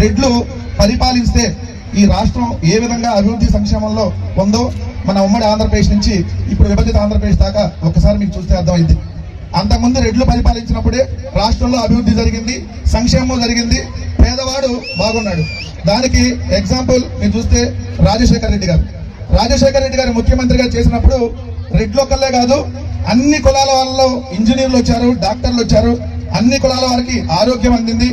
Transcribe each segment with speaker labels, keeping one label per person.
Speaker 1: రెడ్లు పరిపాలిస్తే ఈ రాష్ట్రం ఏ విధంగా అభివృద్ధి సంక్షేమంలో ఉందో మన ఉమ్మడి ఆంధ్రప్రదేశ్ నుంచి ఇప్పుడు విభజిత ఆంధ్రప్రదేశ్ దాకా ఒకసారి మీకు చూస్తే అర్థమైంది. అంతకుముందు రెడ్లు పరిపాలించినప్పుడే రాష్ట్రంలో అభివృద్ధి జరిగింది సంక్షేమం జరిగింది పేదవాడు బాగున్నాడు. దానికి ఎగ్జాంపుల్ మీరు చూస్తే రాజశేఖర్ రెడ్డి గారు. రాజశేఖర రెడ్డి గారు ముఖ్యమంత్రిగా చేసినప్పుడు రెడ్లు ఒక్కళ్ళే కాదు అన్ని కులాల వాళ్ళలో ఇంజనీర్లు వచ్చారు డాక్టర్లు వచ్చారు అన్ని కులాల వారికి ఆరోగ్యం అందింది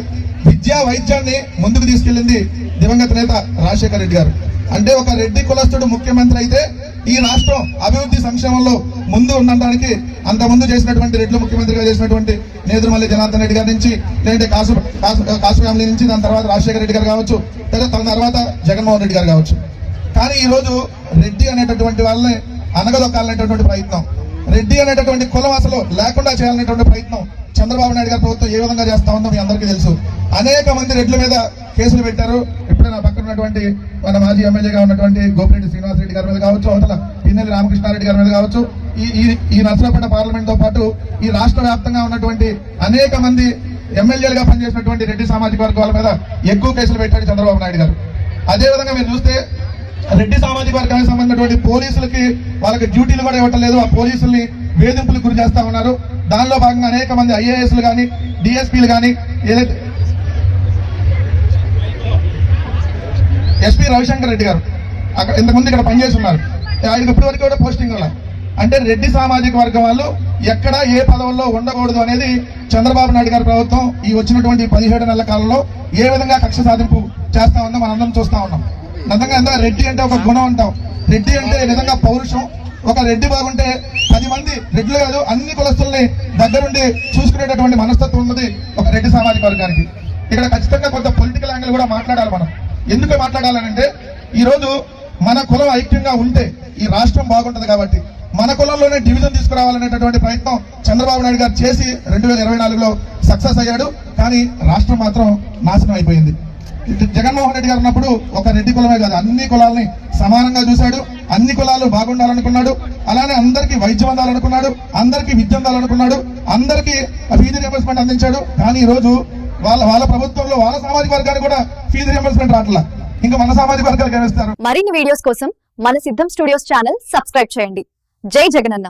Speaker 1: విద్యా వైద్యాన్ని ముందుకు తీసుకెళ్ళింది దివంగత నేత రాజశేఖర రెడ్డి గారు. అంటే ఒక రెడ్డి కులస్తుడు ముఖ్యమంత్రి అయితే ఈ రాష్ట్రం అభివృద్ధి సంక్షేమంలో ముందు ఉండడానికి అంత ముందు చేసినటువంటి రెడ్లు ముఖ్యమంత్రిగా చేసినటువంటి నేదురుమల్లి జనార్దన్ రెడ్డి గారి నుంచి లేదంటే కాసు కాసు ఫ్యామిలీ నుంచి దాని తర్వాత రాజశేఖర రెడ్డి గారు కావచ్చు లేదా తన తర్వాత జగన్మోహన్ రెడ్డి గారు కావచ్చు. కానీ ఈరోజు రెడ్డి అనేటటువంటి వాళ్ళని అనగదొక్కాలనేటటువంటి ప్రయత్నం. రెడ్డి అనేటటువంటి కులం అసలు లేకుండా చేయాలనేటువంటి ప్రయత్నం చంద్రబాబు నాయుడు గారి ప్రభుత్వం ఏ విధంగా చేస్తా ఉందో మీ అందరికీ తెలుసు. అనేక మంది రెడ్ల మీద కేసులు పెట్టారు. ఇప్పుడే నా పక్కన ఉన్నటువంటి మన మాజీ ఎమ్మెల్యేగా ఉన్నటువంటి గోపిరెడ్డి శ్రీనివాసరెడ్డి గారి మీద కావచ్చు అవతల పిన్నెల్లి రామకృష్ణారెడ్డి గారి మీద కావచ్చు ఈ ఈ నర్సరాపేట పార్లమెంట్తో పాటు ఈ రాష్ట్ర వ్యాప్తంగా ఉన్నటువంటి అనేక మంది ఎమ్మెల్యేలుగా పనిచేసినటువంటి రెడ్డి సామాజిక వర్గాల మీద ఎక్కువ కేసులు పెట్టాడు చంద్రబాబు నాయుడు గారు. అదేవిధంగా మీరు చూస్తే రెడ్డి సామాజిక వర్గానికి సంబంధించినటువంటి పోలీసులకి వాళ్ళకి డ్యూటీలు కూడా ఇవ్వటం లేదు. ఆ పోలీసుల్ని వేధింపులకు గురి చేస్తా ఉన్నారు. దానిలో భాగంగా అనేక మంది ఐఏఎస్లు కానీ డిఎస్పీలు కానీ ఏదైతే ఎస్పీ రవిశంకర్ రెడ్డి గారు అక్కడ ఇంతకుముందు ఇక్కడ పనిచేసి ఉన్నారు. ఆయనకి ఇప్పటివరకు కూడా పోస్టింగ్ ఉన్నారు అంటే రెడ్డి సామాజిక వర్గం వాళ్ళు ఎక్కడ ఏ పదవుల్లో ఉండకూడదు అనేది చంద్రబాబు నాయుడు గారి ప్రభుత్వం ఈ వచ్చినటువంటి పదిహేడు నెలల కాలంలో ఏ విధంగా కక్ష సాధింపు చేస్తా ఉందో మనందరం చూస్తా ఉన్నాం. నిజంగా ఎంత? రెడ్డి అంటే ఒక గుణం అంటాం. రెడ్డి అంటే నిజంగా పౌరుషం. ఒక రెడ్డి బాగుంటే పది మంది రెడ్లు కాదు అన్ని కులస్తుల్ని దగ్గరుండి చూసుకునేటటువంటి మనస్తత్వం ఉన్నది ఒక రెడ్డి సామాజిక వర్గానికి. ఇక్కడ ఖచ్చితంగా కొంత పొలిటికల్ యాంగిల్ కూడా మాట్లాడాలి మనం. ఎందుకు మాట్లాడాలనంటే ఈరోజు మన కులం ఐక్యంగా ఉంటే ఈ రాష్ట్రం బాగుంటుంది కాబట్టి. మన కులంలోనే డివిజన్ తీసుకురావాలనేటటువంటి ప్రయత్నం చంద్రబాబు నాయుడు గారు చేసి రెండు వేల ఇరవై నాలుగులో సక్సెస్ అయ్యాడు. కానీ రాష్ట్రం మాత్రం నాశనం అయిపోయింది. జగన్మోహన్ రెడ్డి గారు ఉన్నప్పుడు ఒక రెడ్డి కులమే కాదు అన్ని కులాలని సమానంగా చూశాడు అన్ని కులాలు బాగుండాలనుకున్నాడు అలానే అందరికీ వైద్యం అందాలనుకున్నాడు అందరికీ విద్య అందాలనుకున్నాడు అందరికీ ఫీజు రియంబర్స్మెంట్ అందించాడు కానీ ఈ రోజు వాళ్ళ వాళ్ళ ప్రభుత్వంలో వాళ్ళ సామాజిక వర్గానికి కూడా ఫీజు రియంబర్స్మెంట్ రావట్లా. ఇంకా మన సామాజిక వర్గాలు కనిపిస్తారు
Speaker 2: మరిన్ని వీడియోస్ కోసం మన సిద్ధం స్టూడియోస్ ఛానల్ సబ్స్క్రైబ్ చేయండి. జై జగనన్న.